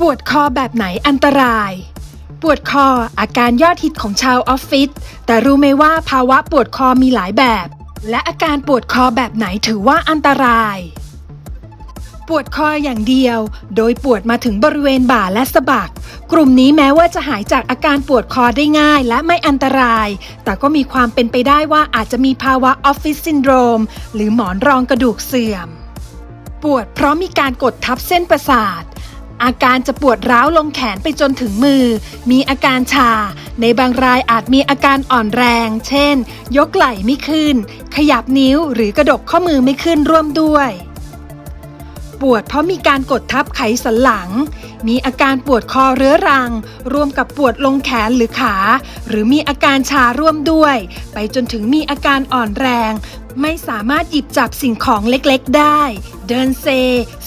ปวดคอแบบไหนอันตราย ปวดคออาการยอดฮิตของชาวออฟฟิศ แต่รู้ไหมว่าภาวะปวดคอมีหลายแบบ และอาการปวดคอแบบไหนถือว่าอันตราย ปวดคออย่างเดียว โดยปวดมาถึงบริเวณบ่าและสะบัก กลุ่มนี้แม้ว่าจะหายจากอาการปวดคอได้ง่ายและไม่อันตราย แต่ก็มีความเป็นไปได้ว่าอาจจะมีภาวะออฟฟิศซินโดรม หรือหมอนรองกระดูกเสื่อม ปวดเพราะมีการกดทับเส้นประสาท อาการจะปวดร้าวลงแขนไปจนถึงมือ มีอาการชา ในบางรายอาจมีอาการอ่อนแรง เช่น ยกไหล่ไม่ขึ้น ขยับนิ้วหรือกระดกข้อมือไม่ขึ้นร่วมด้วยปวดเพราะมีการกดทับไขสันหลัง มีอาการปวดคอเรื้อรัง รวมกับปวดลงแขนหรือขา หรือมีอาการชาร่วมด้วย ไปจนถึงมีอาการอ่อนแรง ไม่สามารถหยิบจับสิ่งของเล็กๆได้ เดินเซ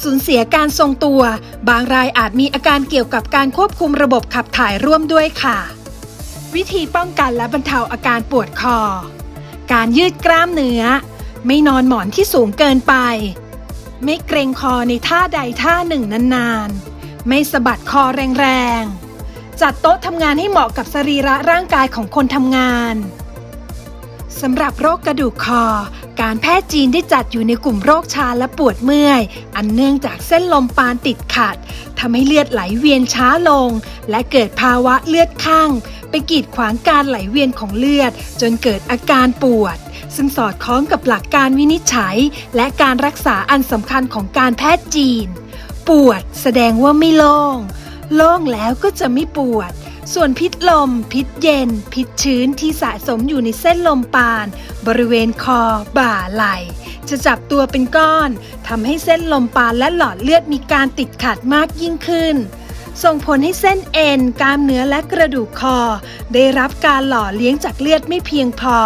สูญเสียการทรงตัว บางรายอาจมีอาการเกี่ยวกับการควบคุมระบบขับถ่ายร่วมด้วยค่ะ วิธีป้องกันและบรรเทาอาการปวดคอ การยืดกล้ามเนื้อ ไม่นอนหมอนที่สูงเกินไป ไม่เกรงคอในท่าใดท่าหนึ่งนานๆ ไม่สะบัดคอแรงๆ จัดโต๊ะทำงานให้เหมาะกับสรีระร่างกายของคนทำงาน สำหรับโรคกระดูกคอ การแพทย์จีนได้จัดอยู่ในกลุ่มโรคชาและปวดเมื่อย อันเนื่องจากเส้นลมปานติดขัดทำให้เลือดไหลเวียนช้าลง และเกิดภาวะเลือดข้าง ไปกีดขวางการไหลเวียนของเลือด จนเกิดอาการปวด ซึ่งสอดคล้องกับหลักการวินิจฉัย และการรักษาอันสำคัญของการแพทย์จีน ปวดแสดงว่าไม่โล่ง โล่งแล้วก็จะไม่ปวด ส่วนพิษลม พิษเย็น พิษชื้นที่สะสมอยู่ในเส้นลมปาน บริเวณคอ บ่าไหล่ จะจับตัวเป็นก้อนทำให้เส้นลมปานและหลอดเลือดมีการติดขัดมากยิ่งขึ้น ส่งผลให้เส้นเอ็น กล้ามเนื้อและกระดูกคอ ได้รับการหล่อเลี้ยงจากเลือดไม่เพียงพอ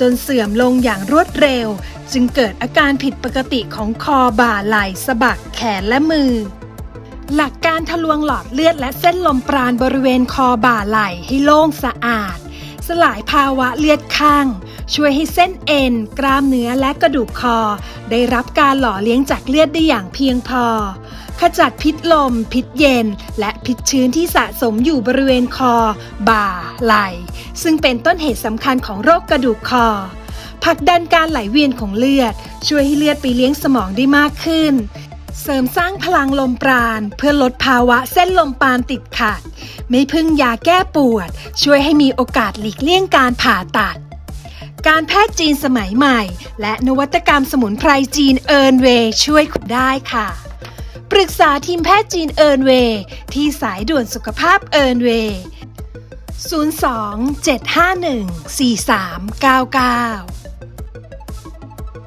จนเสื่อมลงอย่างรวดเร็ว จึงเกิดอาการผิดปกติของคอบ่าไหล่สะบักแขนและมือ หลักการทะลวงหลอดเลือดและเส้นลมปราณบริเวณคอบ่าไหล่ให้โล่งสะอาด สลายภาวะเลือดข้าง ช่วยให้เส้นเอ็น กล้ามเนื้อและกระดูกคอ ได้รับการหล่อเลี้ยงจากเลือดได้อย่างเพียงพอ ขจัดพิษลม พิษเย็น และพิษชื้นที่สะสมอยู่บริเวณคอ บ่า ไหล่ ซึ่งเป็นต้นเหตุสำคัญของโรคกระดูกคอผลักดันการไหลเวียนของเลือด ช่วยให้เลือดไปเลี้ยงสมองได้มากขึ้น เสริมสร้างพลังลมปราณ เพื่อลดภาวะเส้นลมปานติดขัด ไม่พึ่งยาแก้ปวด ช่วยให้มีโอกาสหลีกเลี่ยงการผ่าตัด การแพทย์จีนสมัยใหม่ และนวัตกรรมสมุนไพรจีนเอิร์นเวย์ช่วยคุณได้ค่ะ ปรึกษาทีมแพทย์จีนเอิร์นเวย์ที่สายด่วนสุขภาพเอิร์นเวย์02 751 4399